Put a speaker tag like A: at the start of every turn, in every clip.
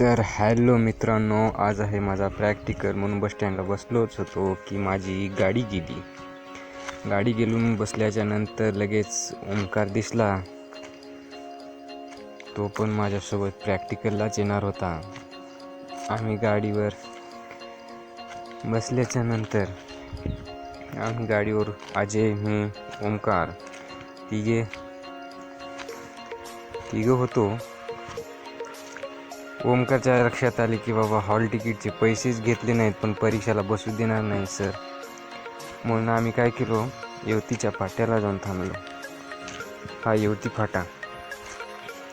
A: तर हॅलो मित्रांनो आज आहे माझा प्रॅक्टिकल म्हणून बस स्टँडला बसलोच होतो की माझी गाडी गेली. गाडी गेलून बसल्याच्या नंतर लगेच ओंकार दिसला. तो पण माझ्यासोबत प्रॅक्टिकललाच येणार होता. आम्ही गाडीवर बसल्याच्या नंतर आम्ही गाडीवर अजय मी ओंकार तिघे तिघं होतो. ओमकारच्या लक्षात आले की बाबा हॉल तिकीटचे पैसेच घेतले नाहीत पण परीक्षेला बसू देणार नाही सर. म्हणून आम्ही काय केलो? युवतीच्या फाट्याला जाऊन थांबलो. हा युवती फाटा.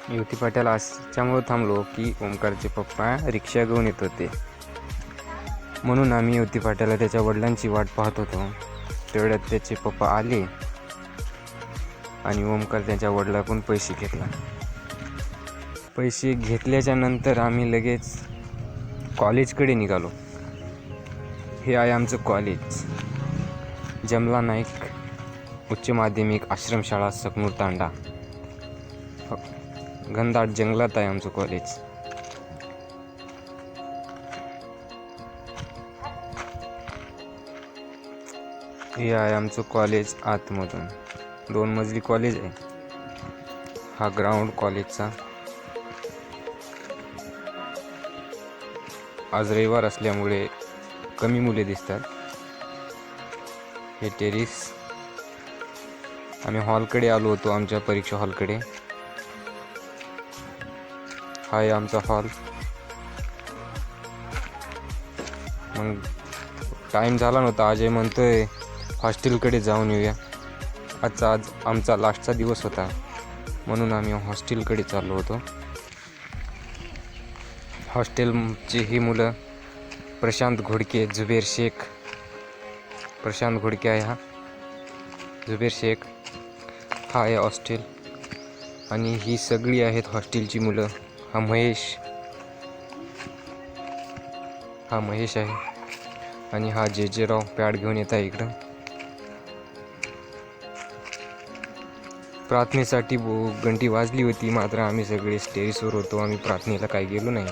A: युवती फाट्याला असल्यामुळं थांबलो की ओमकारचे पप्पा रिक्षा घेऊन येत होते. म्हणून आम्ही युवती फाट्याला त्याच्या वडिलांची वाट पाहत होतो. तेवढ्यात त्याचे पप्पा आले आणि ओमकार त्याच्या वडिलाकडून पैसे घेतला. पैसे घेतल्याच्या नंतर आम्ही लगेच कॉलेजकडे निघालो. हे आहे आमचं कॉलेज. जमला नाईक उच्च माध्यमिक आश्रमशाळा सकनूर तांडा. हो, घनदाट जंगलात आहे आमचं कॉलेज. हे आहे आमचं कॉलेज आतमधून. दोन मजली कॉलेज आहे. हा ग्राउंड कॉलेजचा आज रविवार असल्यामुळे कमी मुले दिसतात. हे टेरिस. आम्ही हॉलकडे आलो होतो आमच्या परीक्षा हॉलकडे. हा आहे आमचा हॉल. मग टाईम झाला नव्हता अजय म्हणतोय हॉस्टेलकडे जाऊन येऊया. आजचा आज आमचा लास्टचा दिवस होता. म्हणून आम्ही हॉस्टेलकडे चाललो होतो. हॉस्टेलची ही मुलं प्रशांत घोडके जुबेर शेख. प्रशांत घोडके आहे हा. जुबेर शेख. हा आहे हॉस्टेल. आणि ही सगळी आहेत हॉस्टेलची मुलं. हा महेश. हा महेश आहे. आणि हा जे जे राव पॅड घेऊन येत आहे इकडं. प्रार्थनेसाठी बो घंटी वाजली होती. मात्र आम्ही सगळे स्टेजवर होतो. आम्ही प्रार्थनेला काही गेलो नाही.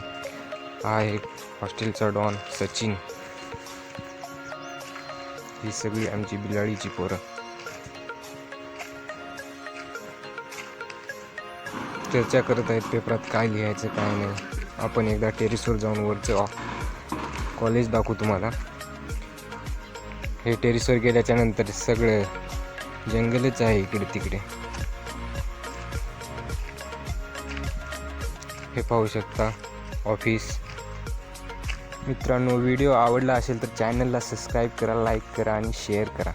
A: हा आहे हॉस्टेलचा डॉन सचिन. ही सगळी आमची बिलाडीची पोरं. चर्चा करत आहेत. पेपरात काय लिहायचं काय नाही. आपण एकदा टेरेसवर जाऊन वरचं कॉलेज दाखवू तुम्हाला. हे टेरेसवर गेल्याच्यानंतर सगळं जंगलच आहे इकडे तिकडे हे पाहू शकता. ऑफिस मित्रांनो व्हिडिओ आवडला असेल तर चॅनलला सबस्क्राईब करा लाईक करा आणि शेअर करा.